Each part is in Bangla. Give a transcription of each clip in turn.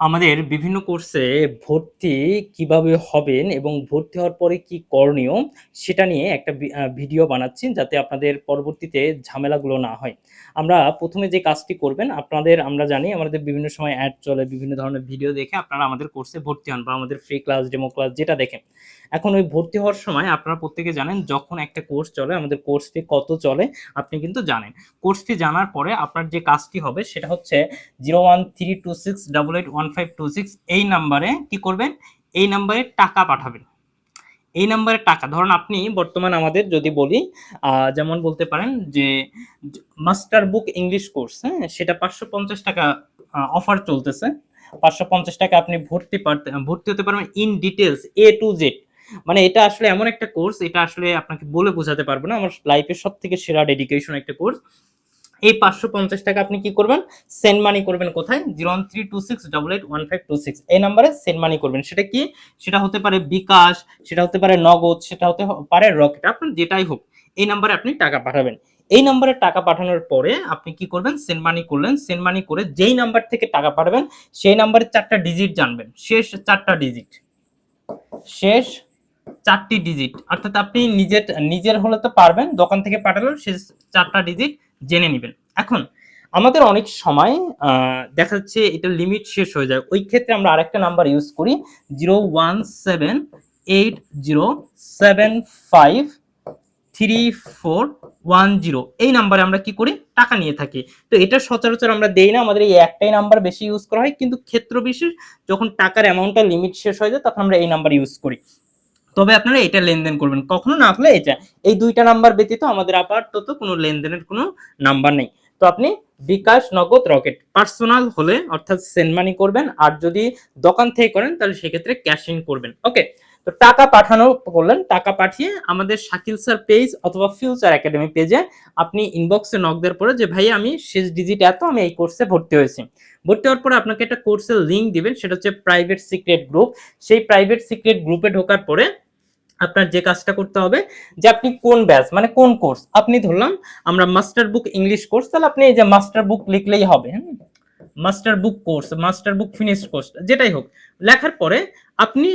আমাদের বিভিন্ন কোর্সে ভর্তি কীভাবে হবেন এবং ভর্তি হওয়ার পরে কি করণীয় সেটা নিয়ে একটা ভিডিও বানাচ্ছি যাতে আপনাদের পরবর্তীতে ঝামেলাগুলো না হয়। আমরা প্রথমে যে কাজটি করবেন, আপনাদের, আমরা জানি আমাদের বিভিন্ন সময় অ্যাড চলে, বিভিন্ন ধরনের ভিডিও দেখে আপনারা আমাদের কোর্সে ভর্তি হন বা আমাদের ফ্রি ক্লাস ডেমো ক্লাস যেটা দেখেন এখন ওই ভর্তি হওয়ার সময় আপনারা প্রত্যেকে জানেন যখন একটা কোর্স চলে, আমাদের কোর্স ফি কত চলে, আপনি কিন্তু জানেন। কোর্স ফি জানার পরে আপনার যে কাজটি হবে সেটা হচ্ছে zero one three two six double eight one five two six এই নাম্বারে কি করবেন? এই নাম্বারে টাকা পাঠাবেন। এই নাম্বারে টাকা, ধরুন আপনি বর্তমান আমাদের যদি বলি যেমন বলতে পারেন যে, মাস্টার বুক ইংলিশ কোর্স হ্যাঁ সেটা পাঁচশো পঞ্চাশ টাকা অফার চলতেছে। পাঁচশো পঞ্চাশ টাকা আপনি ভর্তি ভর্তি হতে পারবেন in details A to Z মানে এটা আসলে এমন একটা কোর্স, এটা আসলে আপনাকে বলে বোঝাতে পারব না। আমার লাইফের সব থেকে সেরা ডেডিকেশন একটা কোর্স। এই পাঁচশো পঞ্চাশ টাকা আপনি কি করবেন? সেন্ড মানি করবেন কোথায়? Zero one three two six double eight one five two six এই নাম্বারে সেন্ড মানি করবেন। সেটা কি? সেটা হতে পারে বিকাশ, সেটা হতে পারে নগদ, সেটা হতে পারে রকেট, আপনার যেটাই হোক। এই নাম্বারে আপনি টাকা পাঠাবেন। এই নাম্বারে টাকা পাঠানোর পরে আপনি কি করবেন? সেন্ড মানি করলেন। সেন্ড মানি করে যেই নাম্বার থেকে টাকা পাঠাবেন, সেই নাম্বারে চারটা ডিজিট জানবেন। শেষ চারটা ডিজিট শেষ চারটি ডিজিট অর্থাৎ আপনি নিজের নিজের হলে তো পারবেন, দোকান থেকে পাঠালেও শেষ চারটা ডিজিট জেনে নেবেন। এখন, আমাদের অনেক সময় দেখা যাচ্ছে এটা লিমিট শেষ হয়ে যায়। ওই ক্ষেত্রে আমরা আরেকটা নাম্বার ইউজ করি zero one seven eight zero seven five three four one zero এই নাম্বারে আমরা কি করি? টাকা নিয়ে থাকি। তো এটা সচরাচর আমরা দেই না, আমাদের এই একটাই নাম্বার বেশি ইউজ করা হয়। কিন্তু ক্ষেত্র বিশেষ, যখন টাকার অ্যামাউন্টটা লিমিট শেষ হয়ে যায়, তখন আমরা এই নাম্বার ইউজ করি। তবে আপনারা এটা লেনদেন করবেন। কখনো না হলে এটা, এই দুইটা নাম্বার ব্যতীত আমাদের আপাতত কোনো লেনদেনের কোনো নাম্বার নেই। তো আপনি বিকাশ নগদ রকেট পার্সোনাল হলে অর্থাৎ সেন্ড মানি করবেন, আর যদি দোকান থেকে করেন তাহলে সেক্ষেত্রে ক্যাশ ইন করবেন। ওকে তো টাকা পাঠানো করলেন, টাকা পাঠিয়ে আমাদের শাকিল স্যার পেজ অথবা ফিউচার একাডেমি পেজে আপনি ইনবক্সে নক দেওয়ার পরে যে, ভাই, আমি শেষ ডিজিট এত, আমি এই কোর্সে ভর্তি হয়েছি। ভর্তি হওয়ার পরে আপনাকে একটা কোর্সের লিঙ্ক দিবেন, সেটা হচ্ছে প্রাইভেট সিক্রেট গ্রুপ সেই প্রাইভেট সিক্রেট গ্রুপে ঢোকার পরে আপনার যে কাজটা করতে হবে, যে আপনি কোন ব্যাচ মানে কোন কোর্স আপনি ধরলাম, আমরা মাস্টার বুক ইংলিশ কোর্স তাহলে আপনি এই যে মাস্টার বুক লিখলেই হবে master book course master book finish course যেটাই হোক, লেখার পরে আপনি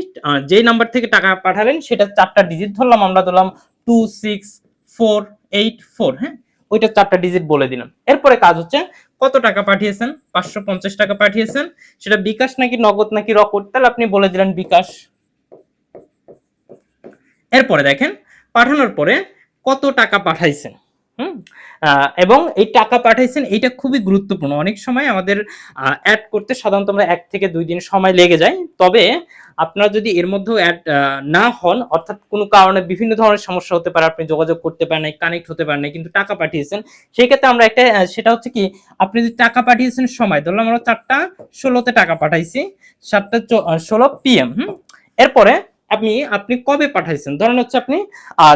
যেই নাম্বার থেকে টাকা পাঠালেন, সেটা চারটা ডিজিট ধরলাম, আমরা ধরলাম two six four eight four হ্যাঁ? ওইটা চারটা ডিজিট বলে দিলাম। এরপরে কাজ হচ্ছে, কত টাকা পাঠিয়েছেন? পাঁচশো পঞ্চাশ টাকা পাঠিয়েছেন। সেটা বিকাশ নাকি নগদ নাকি রকট? তাহলে আপনি বলে দিলেন বিকাশ। এরপরে দেখেন, পাঠানোর পরে কত টাকা পাঠাইছেন? হুম? এবং এই টাকা পাঠাইছেন, এইটা খুবই গুরুত্বপূর্ণ। অনেক সময় আমাদের অ্যাড করতে সাধারণত আমরা এক থেকে দুই দিন সময় লেগে যায়। তবে আপনারা যদি এর মধ্যেও অ্যাড না হন, অর্থাৎ কোনো কারণে বিভিন্ন ধরনের সমস্যা হতে পারে, আপনি যোগাযোগ করতে পারেন নাই কানেক্ট হতে পারেন নাই, কিন্তু টাকা পাঠিয়েছেন, সেই ক্ষেত্রে আমরা একটা সেটা হচ্ছে কি, আপনি যদি টাকা পাঠিয়েছেন সময়, ধরলাম আমরা চারটা ষোলোতে টাকা পাঠাইছি, সাতটা ষোলো পিএম হুম? এরপরে আপনি আপনি কবে পাঠাইছেন? ধরেন হচ্ছে আপনি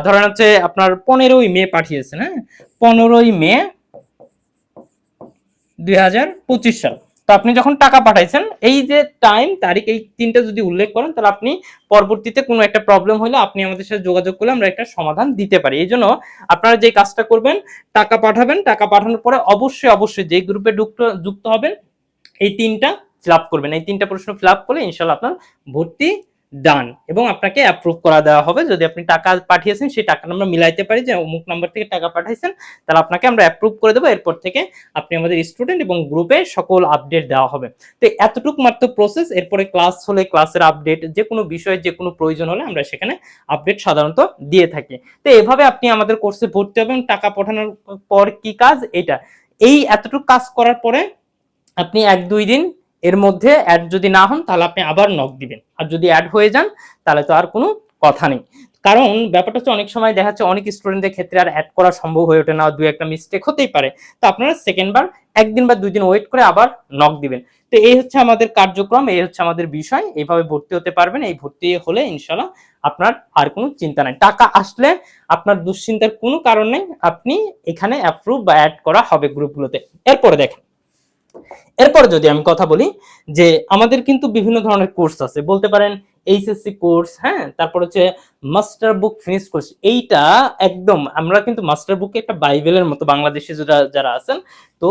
ধরেন হচ্ছে আপনার পনেরোই মে পাঠিয়েছেন হ্যাঁ? পনেরোই মে দুই হাজার পঁচিশ সাল। তো আপনি যখন টাকা পাঠাইছেন, এই যে টাইম তারিখ, এই তিনটা যদি উল্লেখ করেন, তাহলে আপনি পরবর্তীতে কোনো একটা প্রবলেম হলে আপনি আমাদের সাথে যোগাযোগ করলে আমরা একটা সমাধান দিতে পারি। এই জন্য আপনারা যে কাজটা করবেন, টাকা পাঠাবেন, টাকা পাঠানোর পরে অবশ্যই অবশ্যই যে গ্রুপে যুক্ত যুক্ত হবেন, এই তিনটা ফিল করবেন। এই তিনটা প্রশ্ন ফিল করলে ইনশাল্লাহ আপনার ভর্তি ডান এবং আপনাকে অ্যাপ্রুভ করা দেওয়া হবে। যদি আপনি টাকা পাঠিয়েছেন, সেই টাকাটা আমরা মিলাইতে পারি যে অমুক নাম্বার থেকে টাকা পাঠাইছেন, তাহলে আপনাকে আমরা অ্যাপ্রুভ করে দেবো। এরপর থেকে আপনি আমাদের স্টুডেন্ট এবং গ্রুপে সকল আপডেট দেওয়া হবে। তো এতটুক মাত্র প্রসেস এরপরে ক্লাস হলে ক্লাসের আপডেট যে কোনো বিষয়ে যে কোনো প্রয়োজন হলে আমরা সেখানে আপডেট সাধারণত দিয়ে থাকি। তো এভাবে আপনি আমাদের কোর্সে ভর্তি হবেন। টাকা পাঠানোর পর কি কাজ? এটা। এই এতটুকু কাজ করার পরে আপনি এক দুই দিন এর মধ্যে অ্যাড যদি না হন, তাহলে আপনি আবার নক দিবেন। আর যদি অ্যাড হয়ে যান, তাহলে তো আর কোনো কথা নেই। কারণ ব্যাপারটা হচ্ছে অনেক সময় দেখা যাচ্ছে অনেক স্টুডেন্টদের ক্ষেত্রে আর অ্যাড করা সম্ভব হয়ে ওঠে না দুই একটা মিস্টেক হতেই পারে। তো আপনারা সেকেন্ড বার, একদিন বা দুই দিন ওয়েট করে আবার নক দিবেন। তো এই হচ্ছে আমাদের কার্যক্রম, এই হচ্ছে আমাদের বিষয়। এইভাবে ভর্তি হতে পারবেন, এই ভর্তি হলে ইনশাল্লাহ আপনার আর কোনো চিন্তা নাই। টাকা আসলে আপনার দুশ্চিন্তার কোনো কারণ নেই। আপনি এখানে অ্যাপ্রুভ বা অ্যাড করা হবে গ্রুপগুলোতে এরপরে দেখেন। এরপরে যদি আমি কথা বলি যে আমাদের কিন্তু বিভিন্ন ধরনের কোর্স আছে। বলতে পারেন এইচএসসি কোর্স হ্যাঁ? তারপর হচ্ছে মাস্টার বুক ফিনিশ কোর্স এইটা একদম, আমরা কিন্তু মাস্টার বুকে একটা বাইবেলের মতো বাংলাদেশে যারা যারা আছেন, তো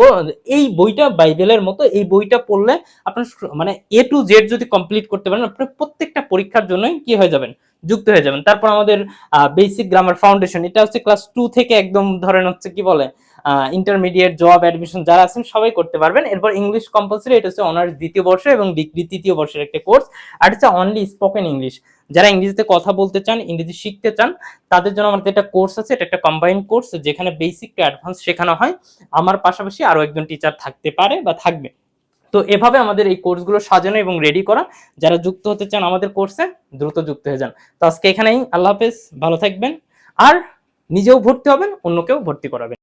এই বইটা বাইবেলের মতো, এই বইটা পড়লে আপনার মানে এ টু জেড যদি কমপ্লিট করতে পারেন, আপনার প্রত্যেকটা পরীক্ষার জন্যই কি হয়ে যাবেন? যুক্ত হয়ে যাবেন। তারপর আমাদের বেসিক গ্রামার ফাউন্ডেশন এটা হচ্ছে ক্লাস টু থেকে একদম ধরেন হচ্ছে কি বলে ইন্টারমিডিয়েট জব অ্যাডমিশন যারা আছেন, সবাই করতে পারবেন। এরপর ইংলিশ কম্পালসারি এটা হচ্ছে অনার্স দ্বিতীয় বর্ষ এবং ডিগ্রি তৃতীয় বর্ষের একটা কোর্স আর হচ্ছে অনলি স্পোকেন ইংলিশ যারা ইংরেজিতে কথা বলতে চান, ইংরেজি শিখতে চান, তাদের জন্য আমাদের একটা কোর্স আছে, এটা একটা কম্বাইন্ড কোর্স যেখানে বেসিক টু অ্যাডভান্স শেখানো হয়। আমার পাশাপাশি আরও একজন টিচার থাকতে পারে বা থাকবে। তো এভাবে আমাদের এই কোর্সগুলো সাজানো এবং রেডি করা। যারা যুক্ত হতে চান আমাদের কোর্সে দ্রুত যুক্ত হয়ে যান। তো আজকে এখানেই, আল্লাহ হাফেজ, ভালো থাকবেন। আর নিজেও ভর্তি হবেন, অন্যকেও ভর্তি করাবেন।